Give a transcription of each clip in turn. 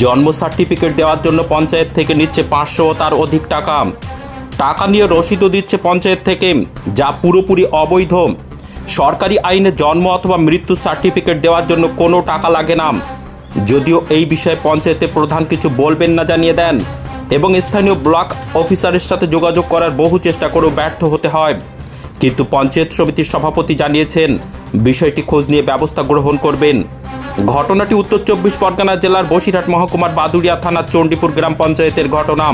জন্ম সার্টিফিকেট দেওয়ার জন্য পঞ্চায়েত থেকে নিচ্ছে পাঁচশো তার অধিক টাকা। টাকা নিয়ে রসিদও দিচ্ছে পঞ্চায়েত থেকে, যা পুরোপুরি অবৈধ। সরকারি আইনে জন্ম অথবা মৃত্যু সার্টিফিকেট দেওয়ার জন্য কোনো টাকা লাগে না। যদিও এই বিষয়ে পঞ্চায়েতের প্রধান কিছু বলবেন না জানিয়ে দেন, এবং স্থানীয় ব্লক অফিসারের সাথে যোগাযোগ করার বহু চেষ্টা করেও ব্যর্থ হতে হয়। কিন্তু পঞ্চায়েত সমিতির সভাপতি জানিয়েছেন, বিষয়টি খোঁজ নিয়ে ব্যবস্থা গ্রহণ করবেন। ঘটনাটি উত্তর চব্বিশ পরগনা জেলার বসিরহাট মহকুমার বাদুড়িয়া থানার চণ্ডীপুর গ্রাম পঞ্চায়েতের ঘটনা।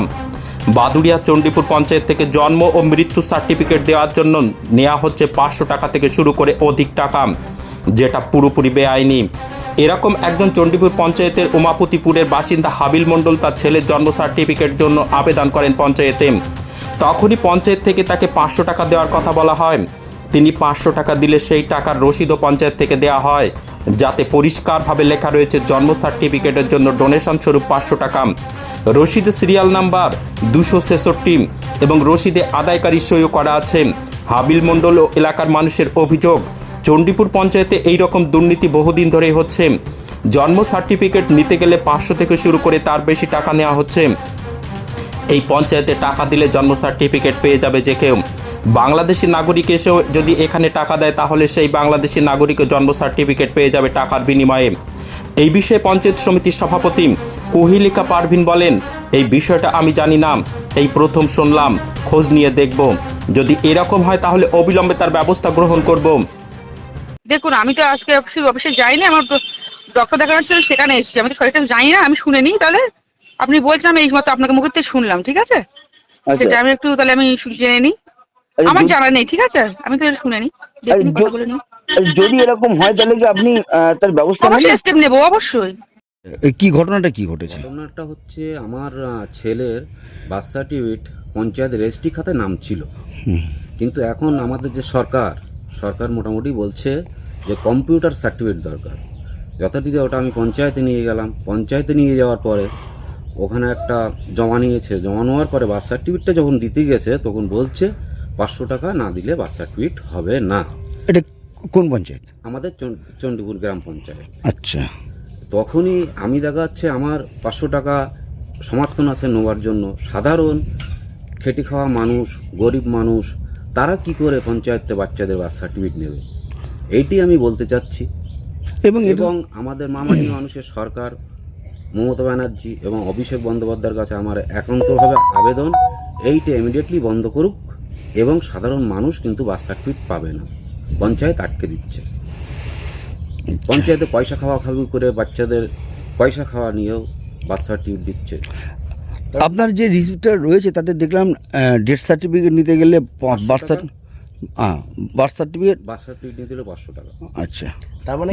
বাদুড়িয়া চণ্ডীপুর পঞ্চায়েত থেকে জন্ম ও মৃত্যু সার্টিফিকেট দেওয়ার জন্য নেওয়া হচ্ছে পাঁচশো টাকা থেকে শুরু করে অধিক টাকা, যেটা পুরোপুরি বেআইনি। এরকম একজন চণ্ডীপুর পঞ্চায়েতের উমাপতিপুরের বাসিন্দা হাবিল মণ্ডল তার ছেলের জন্ম সার্টিফিকেট জন্য আবেদন করেন পঞ্চায়েতে। তখনই পঞ্চায়েত থেকে তাকে পাঁচশো টাকা দেওয়ার কথা বলা হয়। তিনি পাঁচশো টাকা দিলে সেই টাকার রসিদও পঞ্চায়েত থেকে দেওয়া হয়। যাতে পরিষ্কারভাবে লেখা রয়েছে জন্ম সার্টিফিকেটের জন্য ডোনেশন স্বরূপ পাঁচশো টাকা। রসিদে সিরিয়াল নাম্বার দুশো ছেষট্টি এবং রসিদে আদায়কারী সইও করা আছে। হাবিল মণ্ডল ও এলাকার মানুষের অভিযোগ, চণ্ডীপুর পঞ্চায়েতে এই রকম দুর্নীতি বহুদিন ধরেই হচ্ছে। জন্ম সার্টিফিকেট নিতে গেলে পাঁচশো থেকে শুরু করে তার বেশি টাকা নেওয়া হচ্ছে। এই পঞ্চায়েতে টাকা দিলে জন্ম সার্টিফিকেট পেয়ে যাবে যে কেউ। বাংলাদেশি নাগরিক এসেও যদি এখানে টাকা দেয় তাহলে সেই বাংলাদেশি নাগরিকের জন্ম সার্টিফিকেট পেয়ে যাবে টাকার বিনিময়ে। এই বিষয়ে পঞ্চায়েত সমিতির সভাপতি কোহিলিকা পারভিন বলেন এই বিষয়টা আমি জানি না। এই প্রথম শুনলাম খোঁজ নিয়ে দেখব। যদি এরকম হয় তাহলে অবিলম্বে তার ব্যবস্থা গ্রহণ করব। দেখুন আমি তো আজকে অফিসে অফিসে যাইনি আমার ডক্টর দেখানোর ছিল সেখানে এসেছি। আমি তো শরীরটা জানি না আমি শুনে নিই তাহলে। আপনি বলছেন আমি এই মাত্র আপনাকে মুখের থেকে শুনলাম ঠিক আছে? আচ্ছা। সেটা আমি একটু তাহলে আমি জেনে নিই। আমার যদি- জানা নেই ঠিক আছে? আমি তো শুনে যদি এরকম হয় তাহলে কি আপনি তার ব্যবস্থা নেবেন স্টেপ নেব অবশ্যই। কি ঘটনাটা কি ঘটেছে? ঘটনাটা হচ্ছে আমার ছেলের বার্থ সার্টিফিকেট পঞ্চায়েত রেজিস্ট্রি খাতে নাম ছিল। কিন্তু এখন আমাদের যে সরকার সরকার মোটামুটি বলছে যে কম্পিউটার সার্টিফিকেট দরকার। যথারীতি ওটা আমি পঞ্চায়েতে নিয়ে গেলাম। পঞ্চায়েতে নিয়ে যাওয়ার পরে ওখানে একটা জমা নিয়েছে। জমা নেওয়ার পরে বার্থ সার্টিফিকেটটা যখন দিতে গেছে তখন বলছে পাঁচশো টাকা না দিলে বার্থ সার্টিফিকেট হবে না। এটা কোন পঞ্চায়েত? আমাদের চণ্ডীপুর গ্রাম পঞ্চায়েত। আচ্ছা। তখনই আমি দেখা যাচ্ছে আমার পাঁচশো টাকা সমর্থন আছে নেওয়ার জন্য। সাধারণ খেটে খাওয়া মানুষ গরিব মানুষ তারা কি করে পঞ্চায়েতে বাচ্চাদের বার্থ সার্টিফিকেট নেবে? এইটি আমি বলতে চাচ্ছি। এবং এবং আমাদের মামাটি মানুষের সরকার মমতা ব্যানার্জি এবং অভিষেক বন্দ্যোপাধ্যায়ের কাছে আমার একান্তভাবে আবেদন এইটা ইমিডিয়েটলি বন্ধ করুক। এবং সাধারণ মানুষ কিন্তু বার্থ সার্টিফিকেট পাবে না। পঞ্চায়েত আটকে দিচ্ছে। পঞ্চায়েতে পয়সা খাওয়া খাওয়ি করে বাচ্চাদের পয়সা খাওয়া নিয়েও বার্থ সার্টিফিকেট দিচ্ছে। আপনার যে রিসিপ্টটা রয়েছে তাতে দেখলাম ডেথ সার্টিফিকেট নিতে গেলে বার্থ টাকা? বার্থ সার্টিফিকেট বার্থ সার্টিফিকেট নিয়ে দিলে পাঁচশো টাকা। আচ্ছা।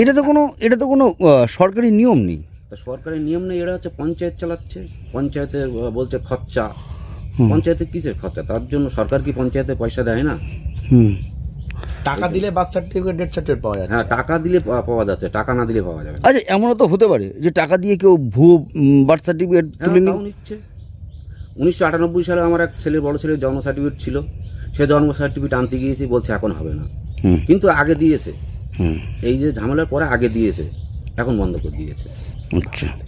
এটা তো কোনো এটা তো কোনো সরকারি নিয়ম নেই। তা সরকারি নিয়ম নেই এরা হচ্ছে পঞ্চায়েত চালাচ্ছে। পঞ্চায়েতে আহ, বলছে খরচা। পঞ্চায়েতে কিসের খরচা? তার জন্য সরকার কি পঞ্চায়েতে পয়সা দেয় না? হুম। টাকা দিলে বার্থ সার্টিফিকেট ডেথ সার্টিফিকেট পাওয়া যাচ্ছে। হ্যাঁ টাকা দিলে পাওয়া যাচ্ছে টাকা না দিলে পাওয়া যাবে আচ্ছা এমনও তো হতে পারে যে টাকা দিয়ে কেউ ভুয়ো বার্থ সার্টিফিকেট হ্যাঁ তুলে নিচ্ছে। উনিশশো আটানব্বই সালে আমার এক ছেলের বড় ছেলের জন্ম সার্টিফিকেট ছিল। সে জন্ম সার্টিফিকেট আনতে গিয়েছি বলছে এখন হবে না। হুম। কিন্তু আগে দিয়েছে। হুম। এই যে ঝামেলার পরে আগে দিয়েছে এখন বন্ধ করে দিয়েছে। আচ্ছা।